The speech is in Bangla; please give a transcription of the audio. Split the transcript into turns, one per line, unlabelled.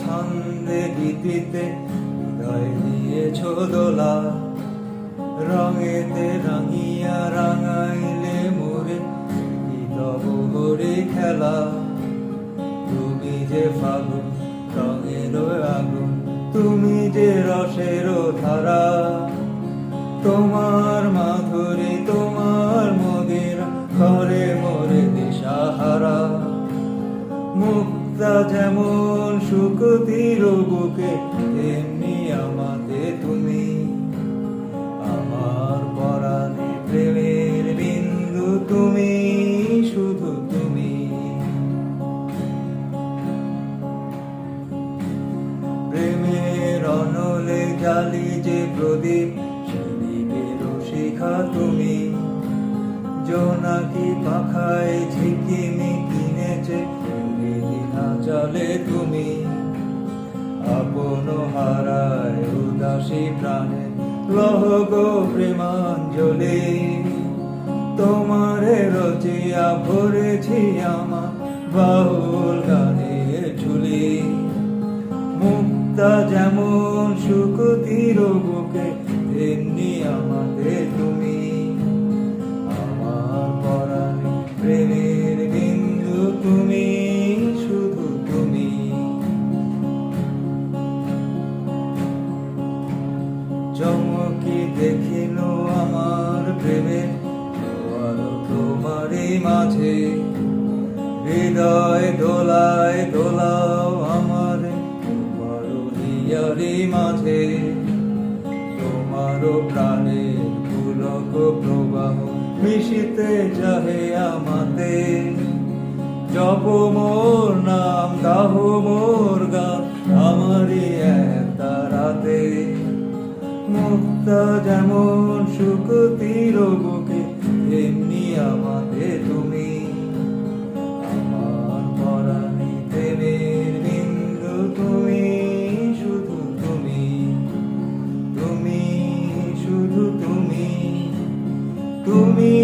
ছন্দে, গীতিতে দিয়েছ দোলা। রঙেতে রাঙিয়া রাঙাইলে মোরে খেলা। তুমি যে ফাগুন রঙের আগুন, তুমি যে রসের ধারা। তোমার মাধুরী, তোমার মদির, ঘরে মোরে দিশাহারা। মুক্তা যেমন সুকতির বুকে, তেমনি আমাকে তুমি। আমার পরাণে প্রেমের বিন্দু তুমি, শুধু তুমি। প্রেমের অনলে জালি যে প্রদীপ সেদিকের শিখা তুমি। জোনাকি পাখায় ঝিকিমি উদাসী প্রাণে লহ গো প্রেমাঞ্জলি। তোমারে রচিয়া ভরেছি আমার বাউল গানের ঝুলি। মুক্তা যেমন সুকতির বুকে তেমনি আমাদের চমকি দেখিল আমার প্রেমে? জোয়ার তোমারই মাঝে। হৃদয় দোলায় দোলাও আমার তোমার হিয়ারি মাঝে। তোমার প্রাণে পুলক প্রবাহ মিশিতে চাহে আমাতে। জপ মোর নাম গাহ মোর গান, আমারই এক মুক্তা যেমন সুকতির বুকে এমনি আমাদের তুমি আমার পরাণে প্রেমের বিন্দু তুমি, শুধু তুমি তুমি, শুধু তুমি তুমি